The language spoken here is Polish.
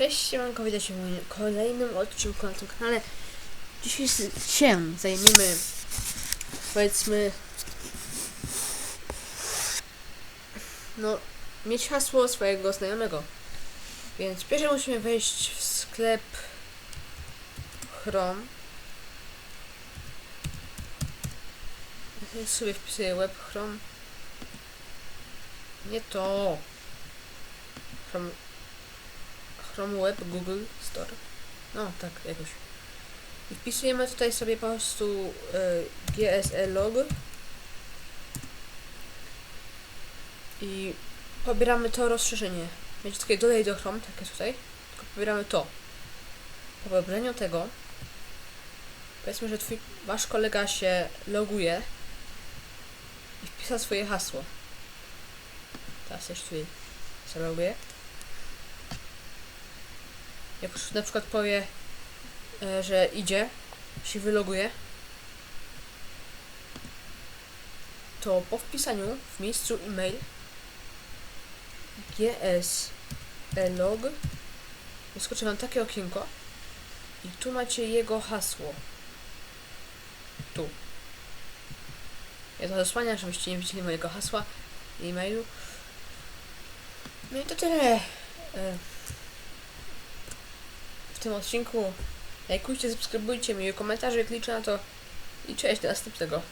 Cześć, siemanko, witam się w moim kolejnym odcinku na tym kanale. Dzisiaj się zajmiemy, powiedzmy, no, mieć hasło swojego znajomego. Więc pierwsze musimy wejść w sklep Chrome. Ja sobie wpisuję web Chrome. Nie to. Chrome Chrome Web Google Store. No, tak, jakoś. I wpisujemy tutaj sobie po prostu y, GSE log i pobieramy to rozszerzenie. Będzie takie dodaj do Chrome, tak jest tutaj. Tylko pobieramy to. Po pobraniu tego powiedzmy, że twój, wasz kolega się loguje i wpisał swoje hasło. Teraz jeszcze tutaj zaloguje. Jak już na przykład powie, e, że idzie, się wyloguje, to po wpisaniu w miejscu e-mail gs log wyskoczy wam takie okienko i tu macie jego hasło. Tu. Ja to zasłaniam, żebyście nie widzieli mojego hasła e-mailu. No i to tyle. W tym odcinku. Lajkujcie, subskrybujcie, miłe komentarze, liczę na to. I cześć, do następnego.